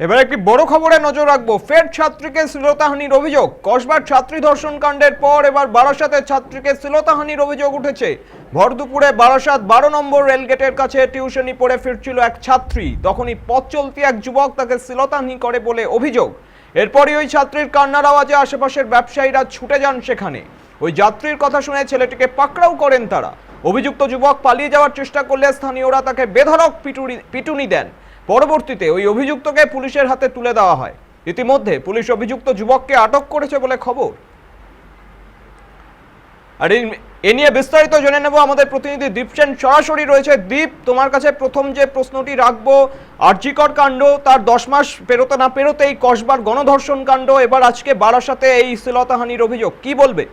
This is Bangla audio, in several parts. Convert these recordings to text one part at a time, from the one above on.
এবার একটি বড় খবরে নজর রাখব। ফের ছাত্রীকে শ্লীলতাহানির অভিযোগ। কসবার ছাত্রী ধর্ষণ কাণ্ডের পর এবার বারাসাতের ছাত্রীকে শ্লীলতাহানির অভিযোগ উঠেছে। ভর দুপুরে বারাসাত বারো নম্বর রেলগেটের কাছে টিউশনি পড়ে ফিরছিল এক ছাত্রী। তখনই পথ চলতি এক যুবক তাকে শ্লীলতাহানি করে বলে অভিযোগ। এরপরই ওই ছাত্রীর কান্নার আওয়াজে আশেপাশের ব্যবসায়ীরা ছুটে যান সেখানে। ওই যাত্রীর কথা শুনে ছেলেটিকে পাকড়াও করেন তারা। অভিযুক্ত যুবক পালিয়ে যাওয়ার চেষ্টা করলে স্থানীয়রা তাকে বেধড়ক পিটুনি পিটুনি দেন। পরবর্তীতে ওই অভিযুক্তকে পুলিশের হাতে তুলে দেওয়া হয়। ইতিমধ্যে পুলিশ অভিযুক্ত যুবককে আটক করেছে বলে খবর। আর এ নিয়ে বিস্তারিত জেনে নেব আমাদের প্রতিনিধি দীপসেন সরাসরি রয়েছে। দীপ, তোমার কাছে প্রথম যে প্রশ্নটি রাখব, আর্জিকর কাণ্ড, তার দশ মাস পেরোতে না পেরোতেই কসবার গণধর্ষণ কাণ্ড, এবার আজকে বারাসাতে এই শ্লীলতাহানির অভিযোগ। কি বলবে?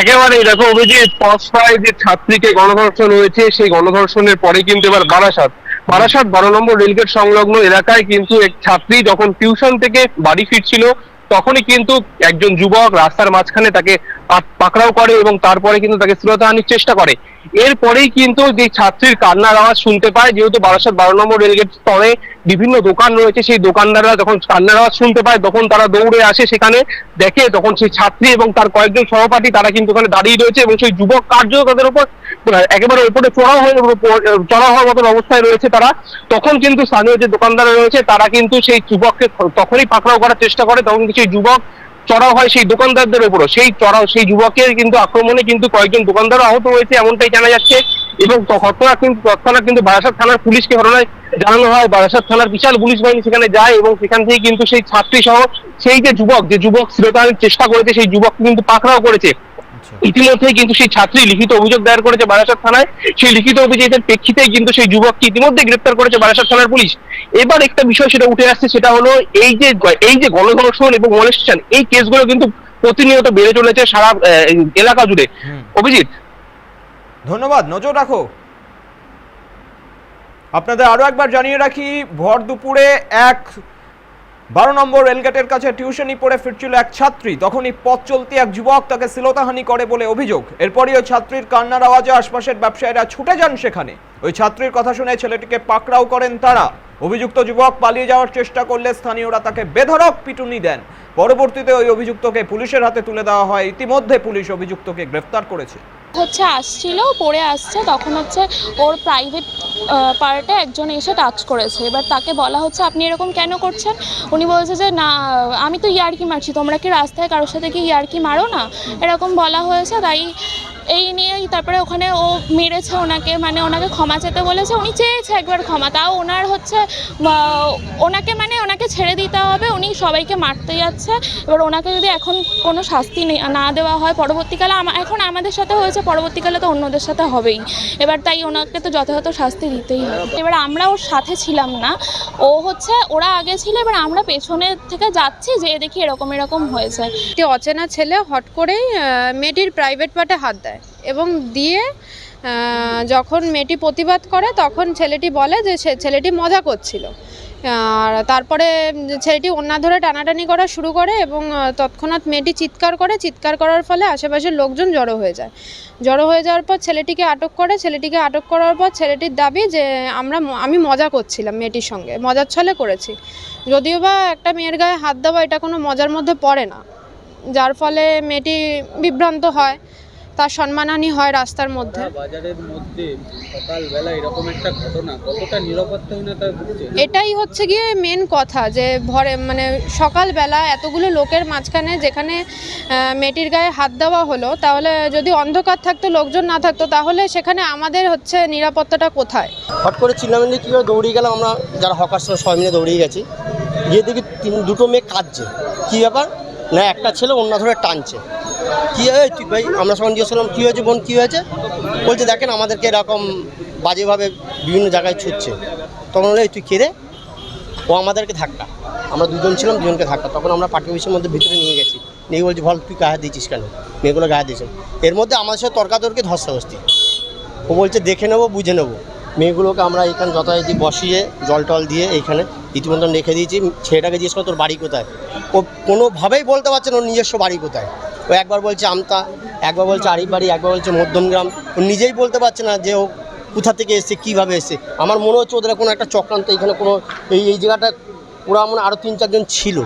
একেবারে দেখো অভিজিৎ পস্তায় যে ছাত্রীকে গণধর্ষণ হয়েছে, সেই গণধর্ষণের পরে কিন্তু এবার বারাসাত। বারাসাত বারো নম্বর রেলগেট সংলগ্ন এলাকায় কিন্তু এক ছাত্রী যখন টিউশন থেকে বাড়ি ফিরছিল, তখনই কিন্তু একজন যুবক রাস্তার মাঝখানে তাকে পাকড়াও করে এবং তারপরে কিন্তু তাকে শ্লীলতাহানির চেষ্টা করে। এরপরেই কিন্তু যে ছাত্রীর কান্নার আওয়াজ শুনতে পায়, যেহেতু বারাসাত বারো নম্বর রেলগেট স্তরে বিভিন্ন দোকান রয়েছে, সেই দোকানদাররা যখন কান্নার আওয়াজ শুনতে পায়, তখন তারা দৌড়ে আসে সেখানে, দেখে তখন সেই ছাত্রী এবং তার কয়েকজন সহপাঠী তারা কিন্তু ওখানে দাঁড়িয়ে রয়েছে এবং সেই যুবক কার্য তাদের উপর একেবারে উপরে চড়া হয়ে চড়া হওয়ার মতন অবস্থায় রয়েছে তারা। তখন কিন্তু স্থানীয় যে দোকানদার রয়েছে, তারা কিন্তু সেই যুবককে তখনই পাকড়াও করার চেষ্টা করে, তখন সেই যুবক চড়াও হয় সেই দোকানদারদের উপরও। সেই চড়াও, সেই যুবকের কিন্তু আক্রমণে কিন্তু কয়েকজন দোকানদার আহত হয়েছে এমনটাই জানা যাচ্ছে। এবং ঘটনা কিন্তু তৎক্ষণাৎ কিন্তু বারাসাত থানার পুলিশকে ঘটনায় জানানো হয়। বারাসাত থানার বিশাল পুলিশ বাহিনী সেখানে যায় এবং সেখান থেকে কিন্তু সেই ছাত্রী সহ সেই যে যুবক যে যুবক শ্লীলতাহানির চেষ্টা করেছে, সেই যুবককে কিন্তু পাকড়াও করেছে। ইতিমধ্যেই কিন্তু সেই ছাত্রী লিখিত অভিযোগ দায়ের করেছে বারাসাত থানায়। সেই লিখিত অভিযোগের প্রেক্ষিতেই কিন্তু সেই যুবককে ইতিমধ্যে গ্রেপ্তার করেছে বারাসাত থানার পুলিশ। এবার একটা বিষয় সেটা উঠে আসছে সেটা হলো এই যে এই যে গণধর্ষণ এবং মলেস্টেশন এই কেসগুলো কিন্তু প্রতিনিয়ত বেড়ে চলেছে সারা এলাকা জুড়ে। অভিজিৎ। ধন্যবাদ নজর রাখো। আপনাদের আরও একবার জানিয়ে রাখি ভর দুপুরে এক বারো নম্বর রেলগেটের কাছে টিউশনি পড়ে ফিরছিল এক ছাত্রী। তখনই পথ চলতি এক যুবক তাকে শ্লীলতাহানি করে বলে অভিযোগ। এরপরই ওই ছাত্রীর কান্নার আওয়াজে আশপাশের ব্যবসায়ীরা ছুটে যান সেখানে। ওই ছাত্রীর কথা শুনে ছেলেটিকে পাকড়াও করেন তারা। অভিযুক্ত যুবক পালিয়ে যাওয়ার চেষ্টা করলে স্থানীয়রা তাকে বেধড়ক পিটুনি দেন। পরবর্তীতে ওই অভিযুক্তকে পুলিশের হাতে তুলে দেওয়া হয়। ইতিমধ্যে পুলিশ অভিযুক্তকে গ্রেফতার করেছে। হচ্ছে আসছিল, পড়ে আসছে, তখন হচ্ছে ওর প্রাইভেট পার্টে একজন এসে টাচ করেছে। এবার তাকে বলা হচ্ছে, আপনি এরকম কেন করছেন? উনি বলছে যে, না, আমি তো ইয়ার্কি মারছি, তোমরা কি রাস্তায় কারোর সাথে কি ইয়ার্কি মারো না? এরকম বলা হয়েছে, তাই তারপরে ওখানে ও মেরেছে ওনাকে মানে ওনাকে ক্ষমা চেতে বলেছে, উনি চেয়েছে একবার ক্ষমা। তাও ওনার হচ্ছে ওনাকে মানে ওনাকে ছেড়ে দিতে হবে, উনি সবাইকে মারতে যাচ্ছে। এবার ওনাকে যদি এখন কোনো শাস্তি নে- দেওয়া হয়, পরবর্তীকালে এখন আমাদের সাথে হয়েছে, পরবর্তীকালে তো অন্যদের সাথে হবেই। এবার তাই ওনাকে তো যথাযথ শাস্তি দিতেই হবে। এবার আমরা ওর সাথে ছিলাম না, ও হচ্ছে, ওরা আগে ছিল, এবার আমরা পেছনে থেকে যাচ্ছি যে দেখি এরকম এরকম হয়েছে। একটি অচেনা ছেলে হট করেই মেয়েটির প্রাইভেট পার্টে হাত দেয়। এবং দিয়ে যখন মেয়েটি প্রতিবাদ করে, তখন ছেলেটি বলে যে সে ছেলেটি মজা করছিল। আর তারপরে ছেলেটি ওন্না ধরে টানাটানি করা শুরু করে এবং তৎক্ষণাৎ মেয়েটি চিৎকার করে। চিৎকার করার ফলে আশেপাশের লোকজন জড়ো হয়ে যায়। জড়ো হয়ে যাওয়ার পর ছেলেটিকে আটক করে। ছেলেটিকে আটক করার পর ছেলেটির দাবি যে, আমরা আমি মজা করছিলাম মেয়েটির সঙ্গে। মজার ছলে করেছি। যদিও বা একটা মেয়ের গায়ে হাত দেওয়া এটা কোনো মজার মধ্যে পড়ে না। যার ফলে মেয়েটি বিভ্রান্ত হয়। তার সম্মানহানি হয় রাস্তার মধ্যে। বাজারের মধ্যে সকালবেলা এরকম একটা ঘটনা কতটা নিরাপত্তাহীনতায় ভুগছে? এটাই হচ্ছে গিয়ে মেন কথা যে ভরে মানে সকালবেলা এতগুলো লোকের মাঝখানে যেখানে মেয়েটির গায়ে হাত দেওয়া হলো তাহলে যদি অন্ধকার থাকতো লোকজন না থাকতো তাহলে সেখানে আমাদের হচ্ছে নিরাপত্তাটা কোথায়? হট করে চিল্লা মিল্লি কী করে দৌড়িয়ে গেলাম আমরা যারা হকার সবাই মিলে দৌড়িয়ে গেছি। গিয়ে দেখি তিন দুটো মেয়ে কাঁদছে। কী ব্যাপার? না, একটা ছেলে অন্য ধরে টানছে। কী হয়ে তুই ভাই, আমরা সবাই জিজ্ঞেস করলাম কী হয়েছে বোন, কী হয়েছে? বলছে, দেখেন আমাদেরকে এরকম বাজেভাবে বিভিন্ন জায়গায় ছুটছে। তখন এই, তুই কেড়ে ও আমাদেরকে ধাক্কা। আমরা দুজন ছিলাম, দুজনকে ধাক্কা। তখন আমরা পার্টি অফিসের মধ্যে ভিতরে নিয়ে গেছি। নিয়ে বলছি, বল, তুই গায়ে দিয়েছিস কেন? মেয়েগুলো গায়ে দিয়েছে। এর মধ্যে আমাদের সাথে তর্কাতর্কি, ধস্তাধস্তি। ও বলছে, দেখে নেব, বুঝে নেব। মেয়েগুলোকে আমরা এখানে যথারীতি বসিয়ে জল টল দিয়ে এইখানে ইতিমধ্যে রেখে দিয়েছি। ছেলেটাকে জিজ্ঞেস করে, তোর বাড়ি কোথায়? ও কোনোভাবেই বলতে পারছে না, ওর নিজস্ব বাড়ি কোথায়? ও একবার বলছে আমতা, একবার বলছে আরিফ বাড়ি একবার বলছে মধ্যমগ্রাম ও নিজেই বলতে পারছে না যে ও কোথা থেকে এসছে, কীভাবে এসছে। আমার মনে হচ্ছে ওদের কোনো একটা চক্রান্ত, এখানে কোনো এই এই জায়গাটা ওরা মানে আরও তিন চারজন ছিল।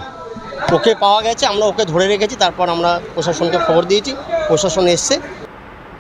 ওকে পাওয়া গেছে, আমরা ওকে ধরে রেখেছি, তারপর আমরা প্রশাসনকে খবর দিয়েছি। প্রশাসন এসছে